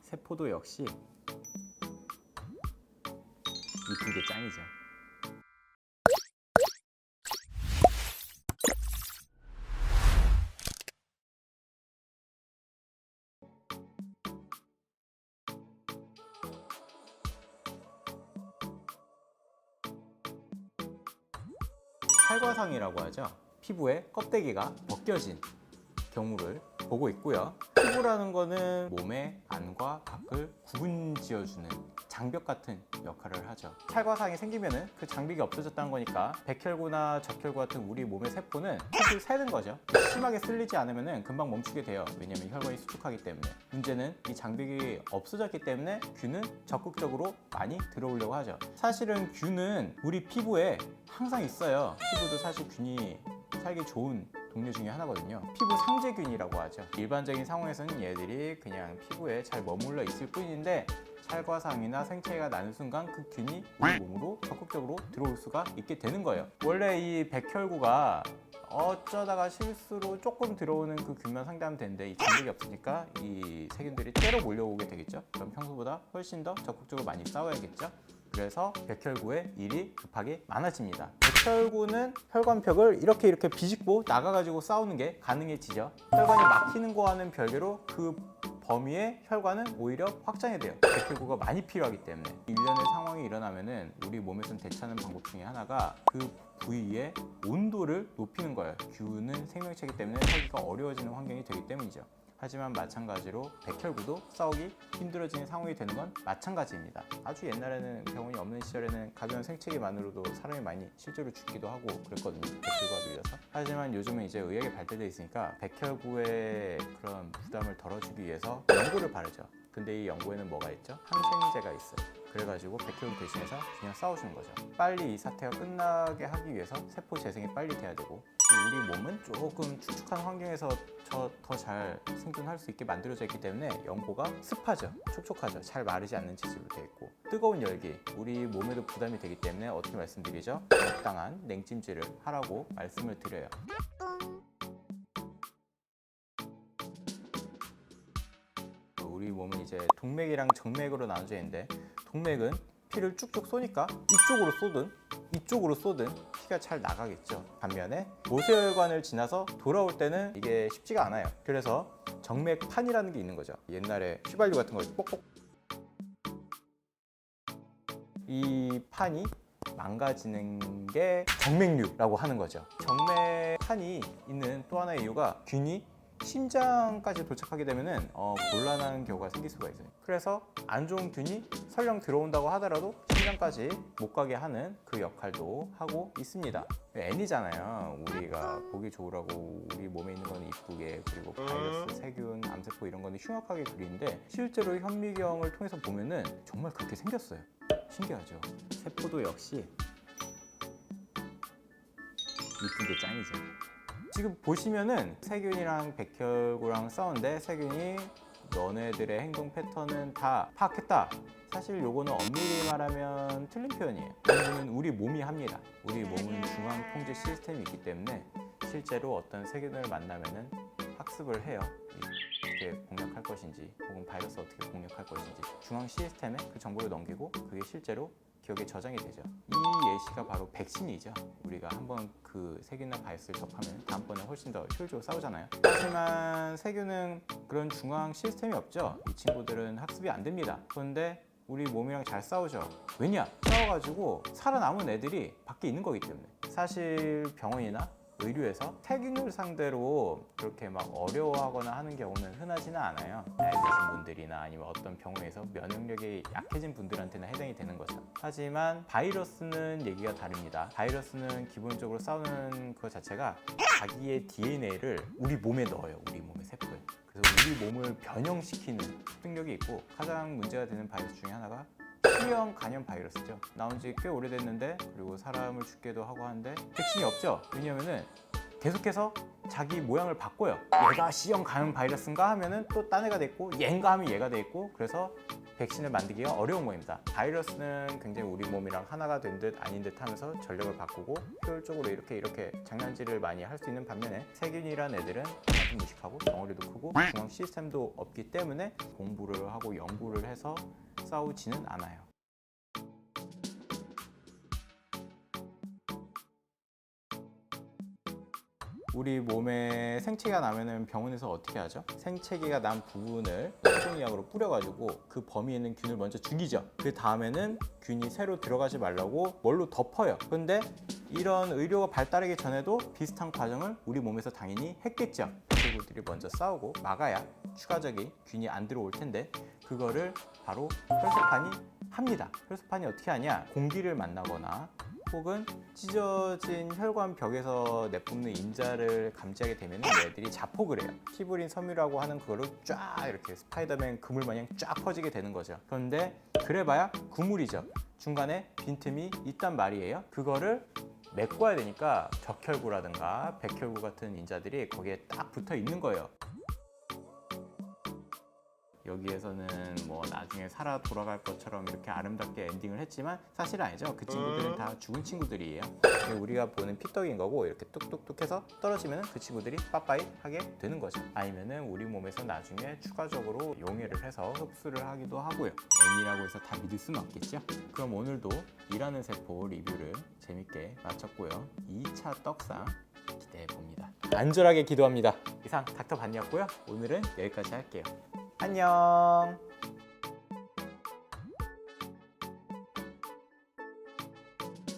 세포도 역시 이쁜 게 짱이죠. 살과상이라고 하죠. 피부에 껍데기가 벗겨진 경우를 보고 있고요. 피부라는 거는 몸의 안과 밖을 구분 지어주는 장벽 같은 역할을 하죠. 찰과상이 생기면은 그 장벽이 없어졌다는 거니까 백혈구나 적혈구 같은 우리 몸의 세포는 사실 새는 거죠. 심하게 쓸리지 않으면은 금방 멈추게 돼요. 왜냐면 혈관이 수축하기 때문에. 문제는 이 장벽이 없어졌기 때문에 균은 적극적으로 많이 들어오려고 하죠. 사실은 균은 우리 피부에 항상 있어요. 피부도 사실 균이 살기 좋은 동료 중에 하나거든요. 피부 상재균이라고 하죠. 일반적인 상황에서는 얘들이 그냥 피부에 잘 머물러 있을 뿐인데 찰과상이나 생체가 나는 순간 그 균이 우리 몸으로 적극적으로 들어올 수가 있게 되는 거예요. 원래 이 백혈구가 어쩌다가 실수로 조금 들어오는 그 균만 상대하면 되는데 이 장벽이 없으니까 이 세균들이 때로 몰려오게 되겠죠. 그럼 평소보다 훨씬 더 적극적으로 많이 싸워야겠죠. 그래서 백혈구의 일이 급하게 많아집니다. 백혈구는 혈관벽을 이렇게 이렇게 비집고 나가가지고 싸우는 게 가능해지죠. 혈관이 막히는 거와는 별개로 그 범위의 혈관은 오히려 확장이 돼요. 백혈구가 많이 필요하기 때문에 일련의 상황이 일어나면은 우리 몸에서 대처하는 방법 중에 하나가 그 부위의 온도를 높이는 거예요. 균은 생명체이기 때문에 살기가 어려워지는 환경이 되기 때문이죠. 하지만 마찬가지로 백혈구도 싸우기 힘들어지는 상황이 되는 건 마찬가지입니다. 아주 옛날에는 병원이 없는 시절에는 가벼운 생체기만으로도 사람이 많이 실제로 죽기도 하고 그랬거든요. 백혈구가 밀려서. 하지만 요즘은 이제 의학이 발달돼 있으니까 백혈구의 그런 부담을 덜어주기 위해서 연고를 바르죠. 근데 이 연고에는 뭐가 있죠? 항생제가 있어요. 그래가지고 백혈구 대신해서 그냥 싸워주는 거죠. 빨리 이 사태가 끝나게 하기 위해서 세포 재생이 빨리 돼야 되고 또 우리 몸은 조금 축축한 환경에서 더 잘 생존할 수 있게 만들어져 있기 때문에 연고가 습하죠. 촉촉하죠. 잘 마르지 않는 재질로 되어 있고 뜨거운 열기 우리 몸에도 부담이 되기 때문에 어떻게 말씀드리죠? 적당한 냉찜질을 하라고 말씀을 드려요. 우리 몸은 이제 동맥이랑 정맥으로 나눠져 있는데 동맥은 피를 쭉쭉 쏘니까 이쪽으로 쏘든 이쪽으로 쏘든 피가 잘 나가겠죠. 반면에 모세혈관을 지나서 돌아올 때는 이게 쉽지가 않아요. 그래서 정맥판이라는 게 있는 거죠. 옛날에 휘발유 같은 거 뽁뽁 이 판이 망가지는 게 정맥류라고 하는 거죠. 정맥판이 있는 또 하나의 이유가 균이 심장까지 도착하게 되면은 어, 곤란한 경우가 생길 수가 있어요. 그래서 안 좋은 균이 설령 들어온다고 하더라도 심장까지 못 가게 하는 그 역할도 하고 있습니다. N이잖아요. 우리가 보기 좋으라고 우리 몸에 있는 거는 이쁘게 그리고 바이러스, 세균, 암세포 이런 거는 흉악하게 그리는데 실제로 현미경을 통해서 보면은 정말 그렇게 생겼어요. 신기하죠. 세포도 역시 이쁜 게 짱이죠. 지금 보시면은 세균이랑 백혈구랑 싸우는데 세균이 너네들의 행동 패턴은 다 파악했다. 사실 요거는 엄밀히 말하면 틀린 표현이에요. 이거는 우리 몸이 합니다. 우리 몸은 중앙 통제 시스템이 있기 때문에 실제로 어떤 세균을 만나면은 학습을 해요. 어떻게 공략할 것인지 혹은 바이러스 어떻게 공략할 것인지 중앙 시스템에 그 정보를 넘기고 그게 실제로 기억에 저장이 되죠. 이 예시가 바로 백신이죠. 우리가 한번 그 세균이나 바이러스를 접하면 다음번에 훨씬 더 효율적으로 싸우잖아요. 하지만 세균은 그런 중앙 시스템이 없죠. 이 친구들은 학습이 안 됩니다. 그런데 우리 몸이랑 잘 싸우죠. 왜냐? 싸워가지고 살아남은 애들이 밖에 있는 거기 때문에. 사실 병원이나 의료에서 세균을 상대로 그렇게 막 어려워하거나 하는 경우는 흔하지는 않아요. 나이 드신 분들이나 아니면 어떤 병원에서 면역력이 약해진 분들한테는 해당이 되는 거죠. 하지만 바이러스는 얘기가 다릅니다. 바이러스는 기본적으로 싸우는 그 자체가 자기의 DNA를 우리 몸에 넣어요. 우리 몸의 세포에. 그래서 우리 몸을 변형시키는 능력이 있고 가장 문제가 되는 바이러스 중에 하나가 T형 간염 바이러스죠. 나온 지 꽤 오래됐는데 그리고 사람을 죽게도 하고 하는데 백신이 없죠. 왜냐면은 계속해서 자기 모양을 바꿔요. 얘가 C형 간염 바이러스인가 하면은 또 딴 애가 됐고 얘인가 하면 얘가 돼 있고 그래서 백신을 만들기가 어려운 거입니다. 바이러스는 굉장히 우리 몸이랑 하나가 된 듯 아닌 듯 하면서 전력을 바꾸고 효율적으로 이렇게 이렇게 장난질을 많이 할 수 있는 반면에 세균이란 애들은 아주 무식하고 덩어리도 크고 중앙 시스템도 없기 때문에 공부를 하고 연구를 해서 싸우지는 않아요. 우리 몸에 생채기가 나면은 병원에서 어떻게 하죠? 생채기가 난 부분을 소종약으로 뿌려가지고 그 범위에 있는 균을 먼저 죽이죠. 그 다음에는 균이 새로 들어가지 말라고 뭘로 덮어요. 근데 이런 의료가 발달하기 전에도 비슷한 과정을 우리 몸에서 당연히 했겠죠. 친구들이 먼저 싸우고 막아야 추가적인 균이 안 들어올 텐데 그거를 바로 혈소판이 합니다. 혈소판이 어떻게 하냐? 공기를 만나거나 혹은 찢어진 혈관 벽에서 내뿜는 인자를 감지하게 되면 얘들이 자폭을 해요. 피부린 섬유라고 하는 그거를 쫙 이렇게 스파이더맨 그물 마냥 쫙 퍼지게 되는 거죠. 그런데 그래봐야 구물이죠. 중간에 빈틈이 있단 말이에요. 그거를 메꿔야 되니까 적혈구라든가 백혈구 같은 인자들이 거기에 딱 붙어 있는 거예요. 여기에서는 뭐 나중에 살아 돌아갈 것처럼 이렇게 아름답게 엔딩을 했지만 사실 아니죠. 그 친구들은 다 죽은 친구들이에요. 우리가 보는 피떡인 거고 이렇게 뚝뚝뚝 해서 떨어지면 그 친구들이 빠빠이 하게 되는 거죠. 아니면은 우리 몸에서 나중에 추가적으로 용해를 해서 흡수를 하기도 하고요. N이라고 해서 다 믿을 수는 없겠죠. 그럼 오늘도 일하는 세포 리뷰를 재밌게 마쳤고요. 2차 떡상 기대해 봅니다. 안전하게 기도합니다. 이상 닥터 반이었고요. 오늘은 여기까지 할게요. 안녕.